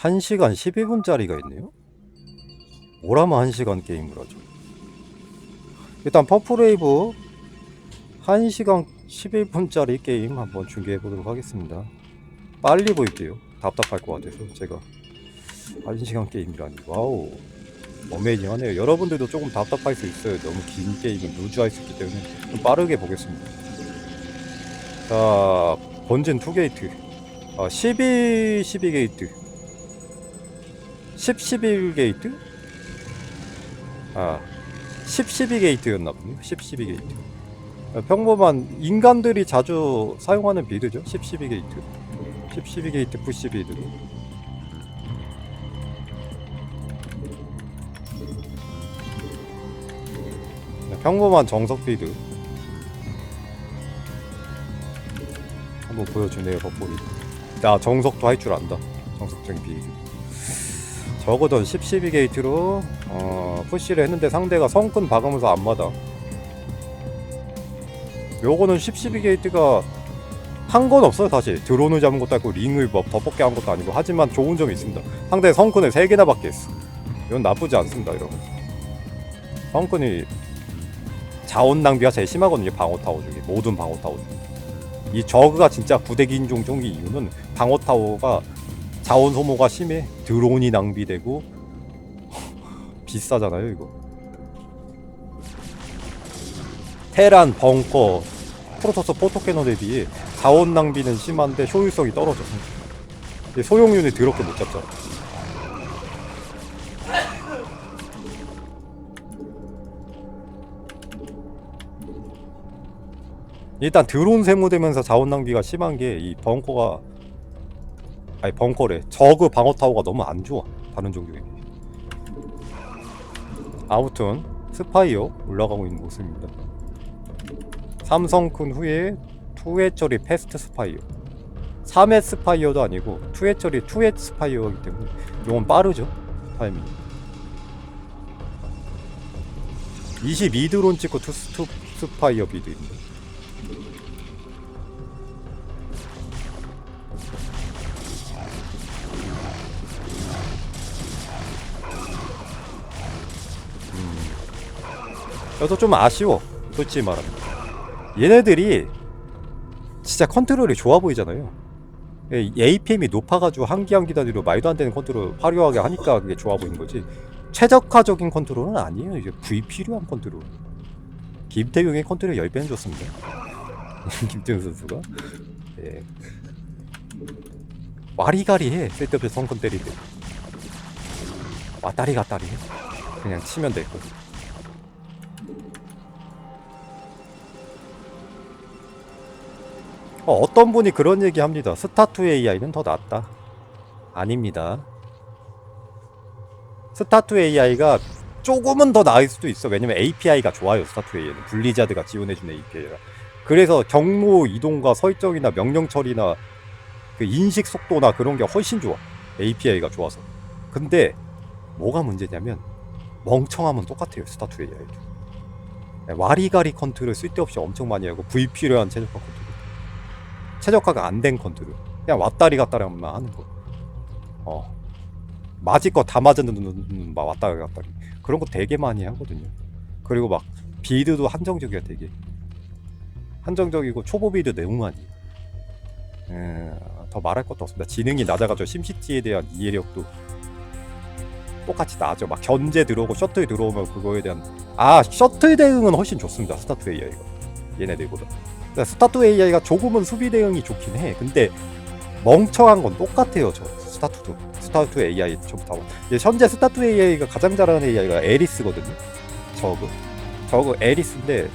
1시간 12분짜리가 있네요? 뭐라면 1시간 게임을 하죠? 일단 퍼플웨이브 1시간 11분짜리 게임 한번 중계해 보도록 하겠습니다. 빨리 보일게요. 답답할 것 같아서 제가 1시간 게임이라니 와우 어메이징하네요. 여러분들도 조금 답답할 수 있어요. 너무 긴 게임은 루즈할 수 있기 때문에 좀 빠르게 보겠습니다. 자 본진 2게이트 아, 12, 12게이트 10, 11 게이트? 아 10, 12 게이트였나 보네요 10, 12 게이트. 평범한 인간들이 자주 사용하는 빌드죠? 10, 12 게이트. 10, 12 게이트 푸시 빌드로 평범한 정석 빌드. 한번 보여주네요 버퍼리. 나 정석도 할 줄 안다. 정석적인 빌드 적어도 10, 12 게이트로 어, 푸시를 했는데 상대가 성큰 박으면서 안 맞아. 요거는 10, 12 게이트가 한 건 없어요 사실. 드론을 잡은 것도 아니고 링을 뭐 덮어게 한 것도 아니고. 하지만 좋은 점이 있습니다. 상대 성큰을 3개나 밖에 했어. 이건 나쁘지 않습니다 이러면 성큰이 자원 낭비가 제일 심하거든요 방어 타워 중에. 모든 방어 타워 중에. 이 저그가 진짜 부대기 인종종이 이유는 방어 타워가 자원 소모가 심해. 드론이 낭비되고. 비싸잖아요 이거. 테란 벙커 프로토스 포토캐논에 비해 자원 낭비는 심한데 효율성이 떨어져. 이게 소용률이 더럽게 못 잡잖아. 일단 드론 세무되면서 자원 낭비가 심한 게 이 벙커가 아니 벙커래. 저그 방어 타워가 너무 안 좋아. 다른 종족에. 아무튼 스파이어 올라가고 있는 모습입니다. 삼성큰 후에 2회 처리 패스트 스파이어. 3회 스파이어도 아니고 2회 처리 2회 스파이어이기 때문에 이건 빠르죠? 타이밍 22드론 찍고 투 스투 스파이어 비드입니다 그래서 좀 아쉬워 솔직히 말하면. 얘네들이 진짜 컨트롤이 좋아 보이잖아요. 이 APM이 높아가지고 한기 한기 단위로 말도 안 되는 컨트롤 화려하게 하니까 그게 좋아 보이는 거지. 최적화적인 컨트롤은 아니에요. 이게 VP로 한 컨트롤. 김태경의 컨트롤 10배는 좋습니다. 김태경 선수가? 예. 와리가리해 쓸데없이 성큰 때릴 때. 왔다리 갔다리 해. 그냥 치면 될거 어, 어떤 분이 그런 얘기 합니다. 스타투 AI는 더 낫다. 아닙니다. 스타투 AI가 조금은 더 나을 수도 있어. 왜냐면 API가 좋아요. 스타투 AI는 블리자드가 지원해주는 API라. 그래서 경로 이동과 설정이나 명령 처리나 그 인식 속도나 그런 게 훨씬 좋아. API가 좋아서. 근데 뭐가 문제냐면 멍청하면 똑같아요. 스타투 AI도. 와리가리 컨트롤 쓸데없이 엄청 많이 하고 VP로한 최적화 컨트롤. 최적화가 안 된 컨트롤 그냥 왔다리 갔다리만 하는 거. 어. 맞을 거 다 맞았는 막 왔다리 갔다리. 그런 거 되게 많이 하거든요. 그리고 막 비드도 한정적이야 되게. 한정적이고 초보 비드 너무 많이. 에, 더 말할 것도 없습니다. 지능이 낮아가지고 심시티에 대한 이해력도 똑같이 낮아. 막 견제 들어오고 셔틀 들어오면 그거에 대한 아 셔틀 대응은 훨씬 좋습니다. 스타트 AI가. 얘네들보다 그러니까 스타투 AI가 조금은 수비 대응이 좋긴 해. 근데 멍청한 건 똑같아요. 저 스타투도 스타투 AI 전부 다. 현재 스타투 AI가 가장 잘하는 AI가 에리스거든요. 저그 저그 에리스인데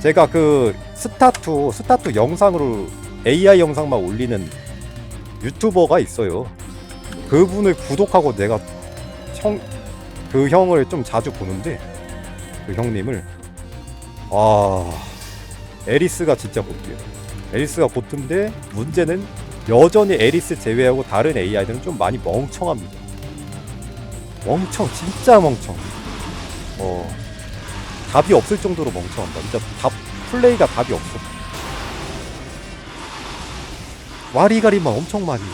제가 그 스타투 스타투 영상으로 AI 영상만 올리는 유튜버가 있어요. 그분을 구독하고 내가 형, 그 형을 좀 자주 보는데 그 형님을 아 에리스가 진짜 보트예요. 에리스가 보트인데 문제는 여전히 에리스 제외하고 다른 AI들은 좀 많이 멍청합니다. 멍청, 진짜 멍청. 어, 답이 없을 정도로 멍청합니다. 진짜 답, 플레이가 답이 없어. 와리가리만 엄청 많이. 해.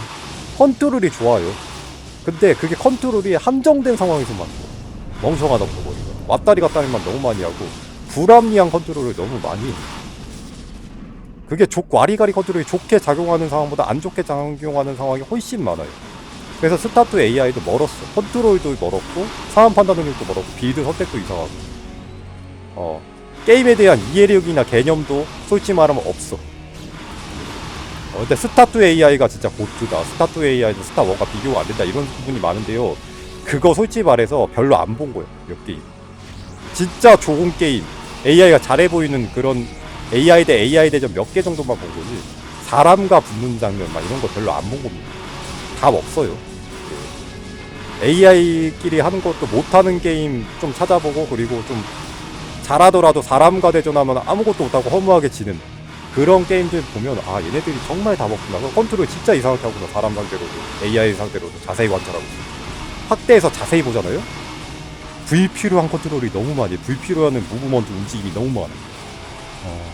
컨트롤이 좋아요. 근데 그게 컨트롤이 한정된 상황에서만 돼. 멍청하다 보고 왔다리 갔다리만 너무 많이 하고 불합리한 컨트롤을 너무 많이 해. 그게 족 와리가리 컨트롤이 좋게 작용하는 상황보다 안 좋게 작용하는 상황이 훨씬 많아요. 그래서 스타트 AI도 멀었어. 컨트롤도 멀었고 상황 판단 능력도 멀었고 빌드 선택도 이상하고. 어 게임에 대한 이해력이나 개념도 솔직히 말하면 없어. 어, 근데 스타트 AI가 진짜 고트다. 스타트 AI는 스타 1과 비교가 안 된다. 이런 부분이 많은데요. 그거 솔직히 말해서 별로 안 본 거예요. 몇 게임. 진짜 좋은 게임. AI가 잘해 보이는 그런 AI 대 AI 대전 몇 개 정도만 본 거지. 사람과 붙는 장면 막 이런 거 별로 안 본 겁니다. 답 없어요. AI끼리 하는 것도 못하는 게임 좀 찾아보고 그리고 좀 잘하더라도 사람과 대전하면 아무것도 못하고 허무하게 지는 그런 게임들 보면 아 얘네들이 정말 다 먹구나 컨트롤 진짜 이상하게 하구나 사람 상대로도 AI 상대로도 자세히 관찰하고 확대해서 자세히 보잖아요 불필요한 컨트롤이 너무 많이 불필요한 무브먼트 움직임이 너무 많아 어.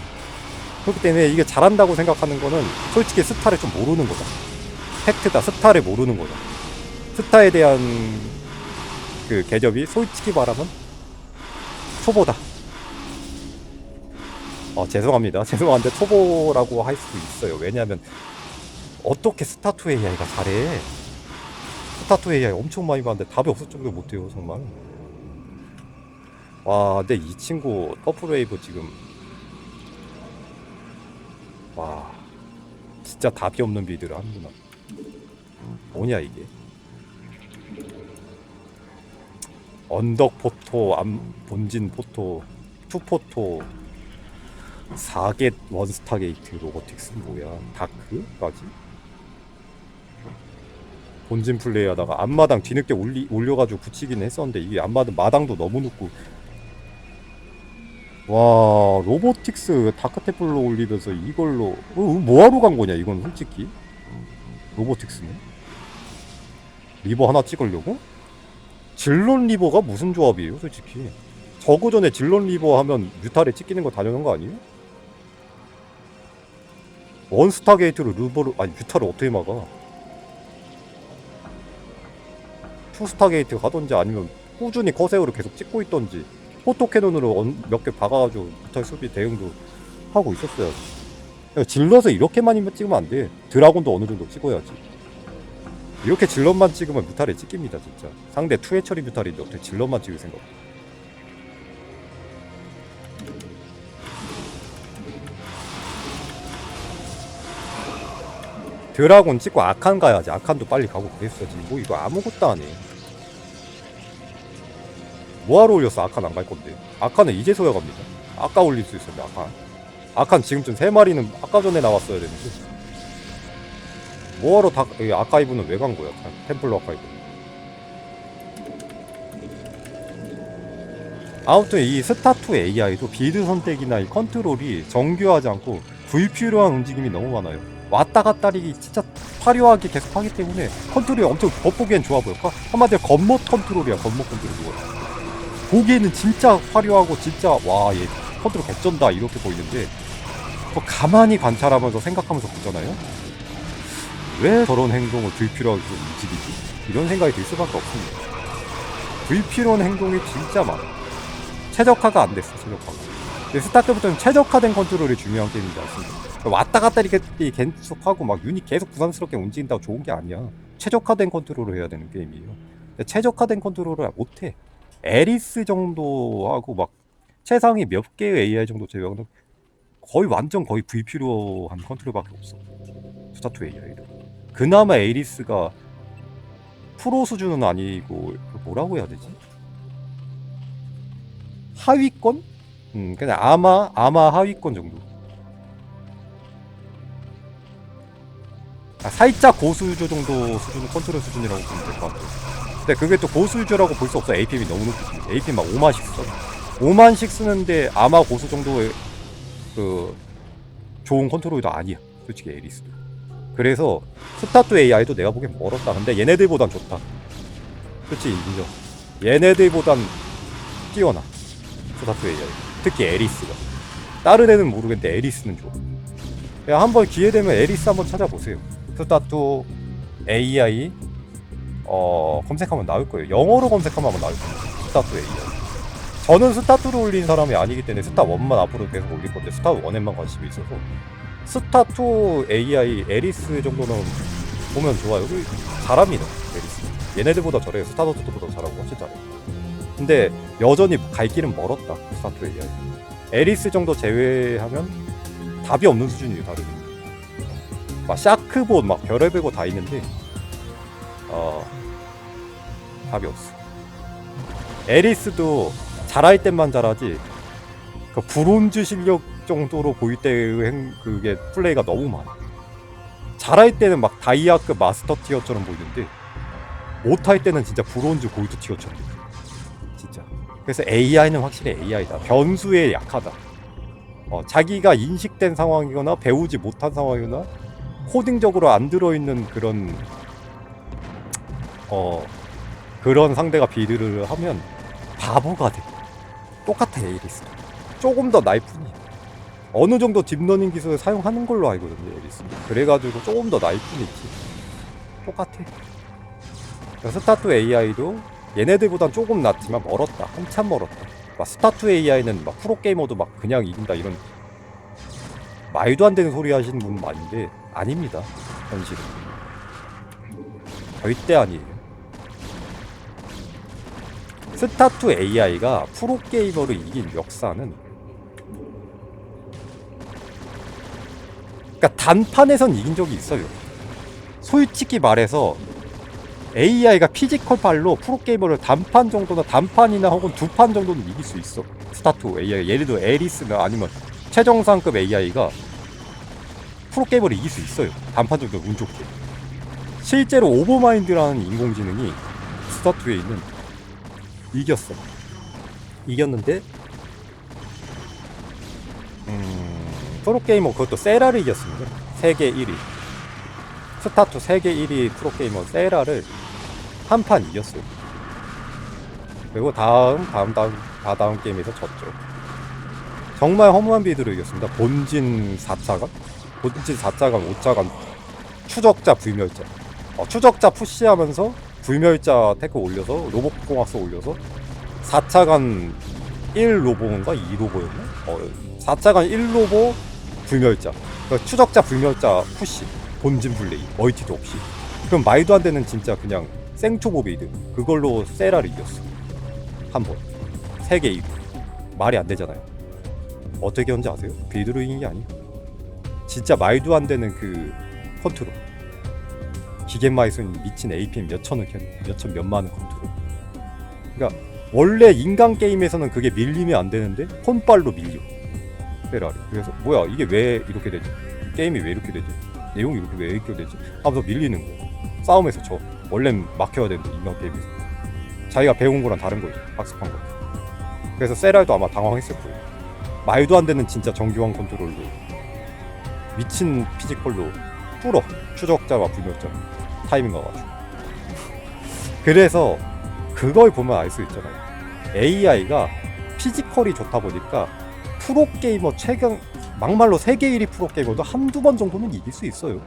그렇기 때문에 이게 잘한다고 생각하는 거는 솔직히 스타를 좀 모르는 거다 팩트다 스타를 모르는 거다 스타에 대한 그 개념이 솔직히 말하면 초보다 어, 죄송합니다. 죄송한데 초보라고 할 수 있어요. 왜냐하면 어떻게 스타투 AI가 잘해? 스타투 AI 엄청 많이 봤는데 답이 없을 정도로 못해요, 정말. 와, 근데 이 친구 퍼플웨이브 지금 와, 진짜 답이 없는 비드를 하는구나. 뭐냐 이게? 언덕 포토, 암, 본진 포토, 투 포토, 4겟 원스타 게이트 로보틱스 뭐야 다크까지 본진 플레이 하다가 앞마당 뒤늦게 올리, 올려가지고 붙이긴 했었는데 이게 앞마당 마당도 너무 늦고 와 로보틱스 다크테플로 올리면서 이걸로 어, 뭐하러 간 거냐 이건 솔직히 로보틱스는 리버 하나 찍으려고? 질론 리버가 무슨 조합이에요 솔직히 저거 전에 질론 리버 하면 뮤탈에 찍히는 거 당연한 거 아니에요? 원스타 게이트로 루버를 아니 뮤타를 어떻게 막아? 투스타 게이트 가던지 아니면 꾸준히 커세어를 계속 찍고 있던지 포토캐논으로 몇 개 박아가지고 뮤탈 수비 대응도 하고 있었어요. 질럿을 이렇게 많이 찍으면 안 돼. 드라곤도 어느 정도 찍어야지. 이렇게 질럿만 찍으면 뮤탈에 찍힙니다 진짜. 상대 투해 처리 뮤탈인데 어떻게 질럿만 찍을 생각? 드라곤 찍고 아칸 가야지. 아칸도 빨리 가고 그랬어야지. 뭐 이거 아무것도 안 해. 뭐하러 올렸어? 아칸 안 갈 건데. 아칸은 이제서야 갑니다. 아까 올릴 수 있었는데 아칸. 아칸 지금쯤 세 마리는 아까 전에 나왔어야 되는데. 뭐하러 다 여기 아카이브는 왜 간 거야? 템플러 아카이브. 아무튼 이 스타2 AI도 빌드 선택이나 이 컨트롤이 정교하지 않고 불필요한 움직임이 너무 많아요. 왔다 갔다리 진짜 화려하게 계속 하기 때문에 컨트롤이 엄청 겉보기엔 좋아 보여. 한마디로 겉멋 컨트롤이야, 겉멋 컨트롤 이거. 보기에는 진짜 화려하고 진짜 와, 얘 컨트롤 개쩐다 이렇게 보이는데 또 가만히 관찰하면서 생각하면서 보잖아요. 왜 저런 행동을 불필요하게 움직이지? 이런 생각이 들 수밖에 없습니다. 불필요한 행동이 진짜 많아. 최적화가 안 됐어, 최적화가. 스타트부터는 최적화된 컨트롤이 중요한 게임이지 않습니까? 왔다 갔다 이렇게 계속하고 막 유닛 계속 부담스럽게 움직인다고 좋은 게 아니야. 최적화된 컨트롤을 해야 되는 게임이에요. 최적화된 컨트롤을 못해. 에리스 정도 하고 막 최상위 몇 개의 AI 정도 제외하고는 거의 완전 거의 불필요한 컨트롤밖에 없어. 스타투 AI를. 그나마 에리스가 프로 수준은 아니고 뭐라고 해야 되지? 하위권? 음, 그냥 아마 아마 하위권 정도. 아, 살짝 고수유저 정도 수준 컨트롤 수준이라고 보면 될 것 같아요. 근데 그게 또 고수유저라고 볼 수 없어. APM이 너무 높기 APM 막 5만씩 써. 5만씩 쓰는데 아마 고수 정도의 그 좋은 컨트롤도 아니야. 솔직히 에리스도. 그래서 스타트 AI도 내가 보기엔 멀었다. 근데 얘네들보단 좋다. 그치 인정. 얘네들보단 뛰어나. 스타트 AI. 특히 에리스가. 다른 애는 모르겠는데 에리스는 좋아. 야, 한번 기회 되면 에리스 한번 찾아보세요. 스타투 AI 어 검색하면 나올 거예요. 영어로 검색하면 나올 거예요. 스타투 AI. 저는 스타투를 올린 사람이 아니기 때문에 스타 1만 앞으로 계속 올릴 건데 스타 1에만 관심이 있어서 스타 2 AI 에리스 정도는 보면 좋아요. 그 잘합니다. 에리스. 얘네들보다 잘해요. 스타더스보다 잘하고 훨씬 잘해요. 근데 여전히 갈 길은 멀었다. 스타 2 AI. 에리스 정도 제외하면 답이 없는 수준이에요. 다른. 막 샤크봇 막 별의별 거 다 있는데 어 답이 없어. 에리스도 잘할 때만 잘하지 그 브론즈 실력 정도로 보일 때의 행, 그게 플레이가 너무 많아. 잘할 때는 막 다이아급 마스터 티어처럼 보이는데 못할 때는 진짜 브론즈 골드 티어처럼 보여. 진짜. 그래서 AI는 확실히 AI다. 변수에 약하다. 어, 자기가 인식된 상황이거나 배우지 못한 상황이거나 코딩적으로 안 들어있는 그런 어 그런 상대가 비드를 하면 바보가 돼. 똑같아 에이리스. 조금 더 나을 뿐이야. 어느 정도 딥러닝 기술을 사용하는 걸로 알거든요 에이리스. 그래가지고 조금 더 나을 뿐이지. 똑같아. 그래서 스타투 AI도 얘네들보단 조금 낫지만 멀었다. 한참 멀었다. 막 스타투 AI는 막 프로게이머도 막 그냥 이긴다 이런 말도 안 되는 소리 하시는 분 많은데 아닙니다. 현실은. 절대 아니에요. 스타2 AI가 프로게이머를 이긴 역사는 그러니까 단판에선 이긴 적이 있어요. 솔직히 말해서 AI가 피지컬 발로 프로게이머를 단판 정도나 단판이나 혹은 두 판 정도는 이길 수 있어. 스타2 AI 예를 들어 에리스나 아니면 최정상급 AI가 프로게이머를 이길 수 있어요. 단판 정도 운 좋게. 실제로 오버마인드라는 인공지능이 스타2에 있는 이겼어. 이겼는데 음, 프로게이머 그것도 세라를 이겼습니다. 세계 1위. 스타투 세계 1위 프로게이머 세라를 한 판 이겼어요. 그리고 다음 다음 다음 다 다음 게임에서 졌죠. 정말 허무한 비드로 이겼습니다. 본진 4차간, 본진 4차간, 5차간 추적자 불멸자. 어, 추적자 푸시하면서 불멸자 테크 올려서 로봇 공학서 올려서 4차간 1로보인가? 2로보였나? 어, 4차간 1로보 불멸자. 그러니까 추적자 불멸자 푸시 본진 플레이 멀티도 없이. 그럼 말도 안 되는 진짜 그냥 생초보 비드. 그걸로 세라를 이겼어. 한번. 세계 2위 말이 안 되잖아요. 어떻게 한지 아세요? 비드로 이긴 게 아니에요. 진짜 말도 안 되는 그 컨트롤 기계마이 쓴 미친 APM 몇 천을 몇천 몇만원 컨트롤 그러니까 원래 인간 게임에서는 그게 밀리면 안 되는데 폰빨로 밀려. 페라리. 그래서 뭐야 이게 왜 이렇게 되지? 게임이 왜 이렇게 되지? 내용이 이렇게 왜 이렇게 되지? 하면서 밀리는 거야 싸움에서 져 원래는 막혀야 되는데 인간 게임에서. 자기가 배운 거랑 다른 거지 학습한 거. 그래서 세랄도 아마 당황했을 거예요. 말도 안 되는 진짜 정교한 컨트롤로 미친 피지컬로 뚫어. 추적자와 불멸자 타이밍 가가지고 그래서 그걸 보면 알 수 있잖아요. AI가 피지컬이 좋다 보니까 프로게이머 최강 막말로 세계 1위 프로게이머도 한두 번 정도는 이길 수 있어요.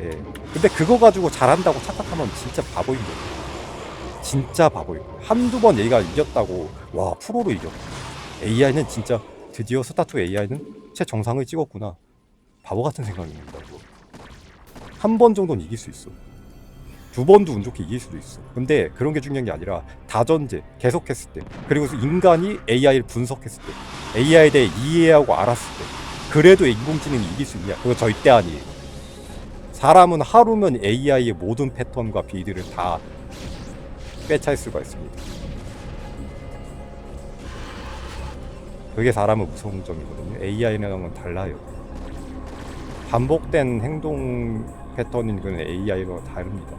예. 근데 그거 가지고 잘한다고 착각하면 진짜 바보인 거예요. 진짜 바보인 거예요. 한두 번 얘가 이겼다고 와 프로로 이겼다 AI는 진짜 드디어 스타투 AI는 최 정상을 찍었구나. 바보 같은 생각입니다 그거. 한 번 정도는 이길 수 있어. 두 번도 운 좋게 이길 수도 있어. 근데 그런 게 중요한 게 아니라 다전제 계속했을 때 그리고 인간이 AI를 분석했을 때 AI에 대해 이해하고 알았을 때 그래도 인공지능이 이길 수 있냐? 그거 절대 아니에요. 사람은 하루면 AI의 모든 패턴과 비드를 다 꿰찰 수가 있습니다. 그게 사람의 무서운 점이거든요. AI랑은 달라요. 반복된 행동 패턴인 그 AI가 다릅니다.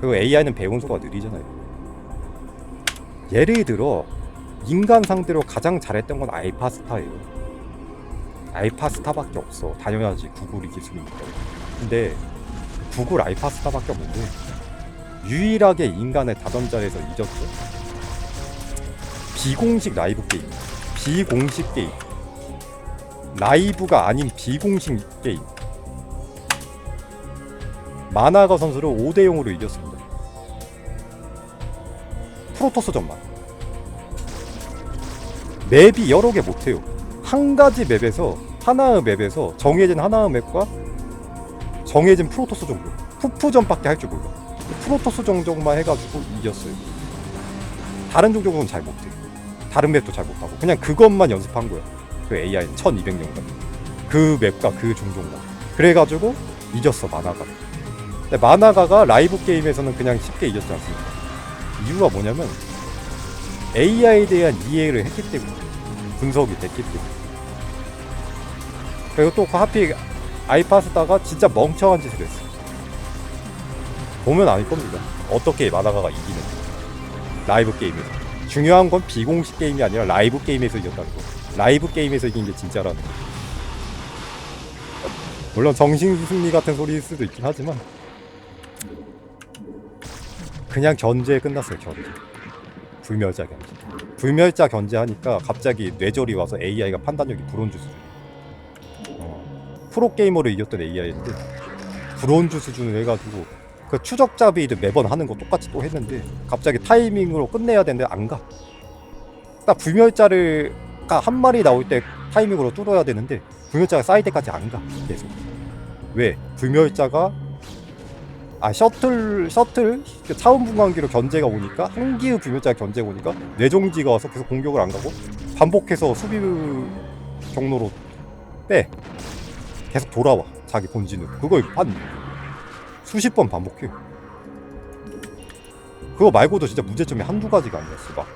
그리고 AI는 배운 속도가 느리잖아요. 예를 들어 인간 상대로 가장 잘했던 건 알파스타예요. 알파스타밖에 없어. 당연하지 구글이 기술이니까. 근데 구글 알파스타밖에 없는데 유일하게 인간의 다전자에서 이겼죠. 비공식 라이브 게임. 비공식 게임. 라이브가 아닌 비공식 게임. 마나가 선수를 5대 0으로 이겼습니다. 프로토스전만 맵이 여러 개 못해요. 한 가지 맵에서 하나의 맵에서 정해진 하나의 맵과 정해진 프로토스 정도. 푸푸전밖에 할 줄 몰라. 프로토스 정도만 해가지고 이겼어요. 다른 종족은 잘 못해. 다른 맵도 잘 못하고. 그냥 그것만 연습한 거야. 그 AI는 1200년간 그 맵과 그 종족만. 그래가지고 이겼어 마나가 근데 마나가가 라이브 게임에서는 그냥 쉽게 이겼지 않습니까? 이유가 뭐냐면 AI에 대한 이해를 했기 때문에 분석이 됐기 때문에. 그리고 또 하필 아이파스다가 진짜 멍청한 짓을 했어 보면 아닐 겁니다. 어떻게 마나가가 이기는지. 라이브 게임에서. 중요한 건 비공식 게임이 아니라 라이브 게임에서 이겼다는 거. 라이브 게임에서 이긴 게 진짜라는 거. 물론 정신 승리 같은 소리일 수도 있긴 하지만 그냥 견제에 끝났어요 견제 불멸자 견제. 불멸자 견제하니까 갑자기 뇌절이 와서 AI가 판단력이 브론즈 수준 어, 프로게이머로 이겼던 AI인데 브론즈 수준을 해가지고 그 추적자 베이드 매번 하는 거 똑같이 또 했는데 갑자기 타이밍으로 끝내야 되는데 안 가. 딱 불멸자를 한 마리 나올 때 타이밍으로 뚫어야 되는데 불멸자가 쌓일 때까지 안 가 계속. 왜? 불멸자가 아 셔틀 셔틀? 그 차원 분광기로 견제가 오니까? 한 기의 불멸자가 견제가 오니까? 뇌종지가 와서 계속 공격을 안 가고 반복해서 수비 경로로 빼. 계속 돌아와 자기 본진으로. 그걸 한 수십 번 반복해 그거 말고도 진짜 문제점이 한두 가지가 아니었어 막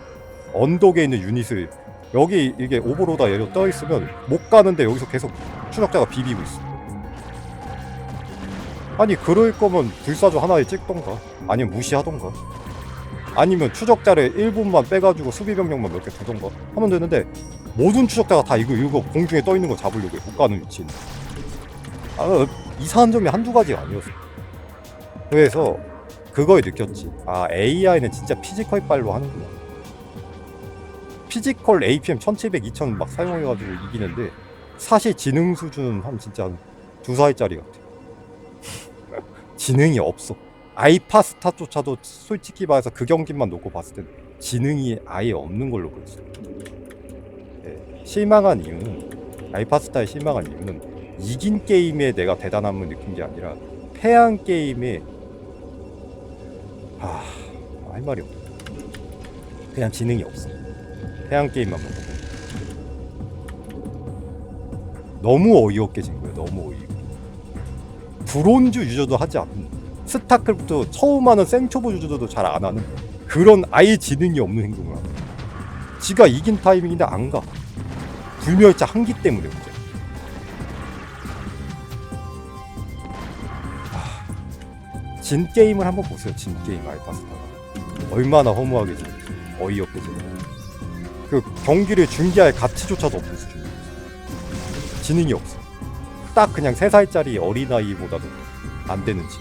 언덕에 있는 유닛을. 여기 이게 오버로다 예로 떠 있으면 못 가는데 여기서 계속 추적자가 비비고 있어 아니 그럴 거면 불사조 하나에 찍던가? 아니면 무시하던가? 아니면 추적자를 1분만 빼가지고 수비병력만 몇 개 두던가? 하면 되는데 모든 추적자가 다 이거 이거 공중에 떠 있는 거 잡으려고 해. 못 가는 위치에. 아 이상한 점이 한두 가지가 아니었어. 그래서 그걸 느꼈지. 아 AI는 진짜 피지컬 빨로 하는구나. 피지컬 APM 1700, 2000 막 사용해가지고 이기는데 사실 지능 수준은 한 진짜 한 두 살짜리 같아 지능이 없어. 아이파스타조차도 솔직히 말해서 그 경기만 놓고 봤을 때 지능이 아예 없는 걸로 보였어요. 네, 실망한 이유는 아이파스타에 실망한 이유는 이긴 게임에 내가 대단함을 느낀 게 아니라 패한 게임에 아, 할 말이 없다. 그냥 지능이 없어. 패한 게임만 보고 너무 어이없게 진 거예요. 너무 어이. 브론즈 유저도 하지 않는 스타크래프트 처음 하는 생초보 유저도 잘 안 하는 그런 아예 지능이 없는 행동을 하는 지가 이긴 타이밍인데 안 가. 불멸자 한기 때문에 문제. 아, 진 게임을 한번 보세요. 진 게임 알파스타가 얼마나 허무하게 진 어이없게 진. 그 경기를 중계할 가치조차도 없는 수준. 지능이 없어. 딱 그냥 3살짜리 어린아이보다도 안 되는 지.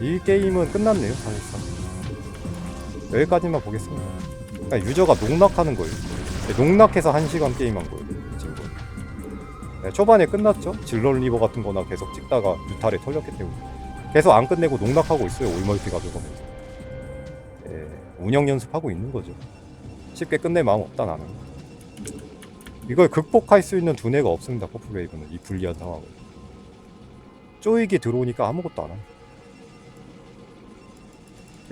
이 게임은 끝났네요, 사실상. 여기까지만 보겠습니다. 그러니까 유저가 농락하는 거예요. 농락해서 1시간 게임한 거예요, 지금. 네, 초반에 끝났죠? 질런 리버 같은 거나 계속 찍다가 유탈에 털렸기 때문에. 계속 안 끝내고 농락하고 있어요, 올멀티 가져가면서. 네, 운영 연습하고 있는 거죠. 쉽게 끝낼 마음 없다 나는. 이걸 극복할 수 있는 두뇌가 없습니다 퍼플웨이브는. 이 불리한 상황을 쪼이기 들어오니까 아무것도 안함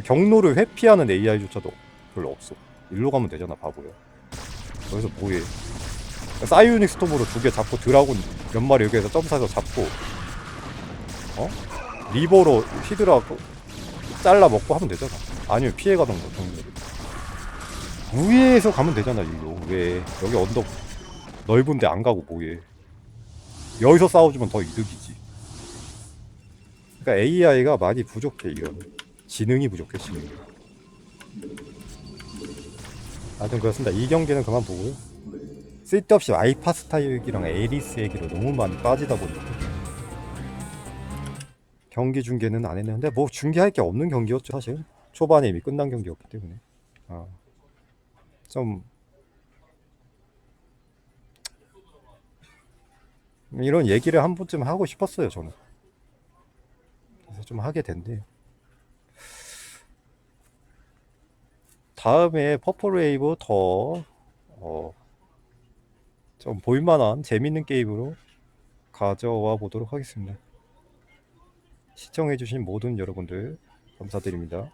경로를 회피하는 AI조차도 별로 없어. 일로 가면 되잖아 바보야. 여기서 뭐해? 사이오닉 스톰으로 두 개 잡고 드라곤 몇 마리 여기에서 점사해서 잡고 어? 리버로 히드라 잘라 먹고 하면 되잖아. 아니면 피해가던가 경로 우 회해서 가면 되잖아 일로 왜 여기 언덕 넓은데 안 가고 뭐해 여기서 싸워주면 더 이득이지. 그러니까 AI가 많이 부족해 이런 지능이 부족해 지능이. 하여튼 그렇습니다. 이 경기는 그만 보고요 쓸데없이 아이파스타 얘기랑 에리스 얘기로 너무 많이 빠지다 보니까. 경기 중계는 안 했는데 뭐 중계할 게 없는 경기였죠 사실. 초반에 이미 끝난 경기였기 때문에. 아. 좀 이런 얘기를 한 번쯤 하고 싶었어요 저는 좀 하게 된대요. 다음에 퍼플 웨이브 더, 어, 좀 볼만한 재밌는 게임으로 가져와 보도록 하겠습니다. 시청해주신 모든 여러분들 감사드립니다.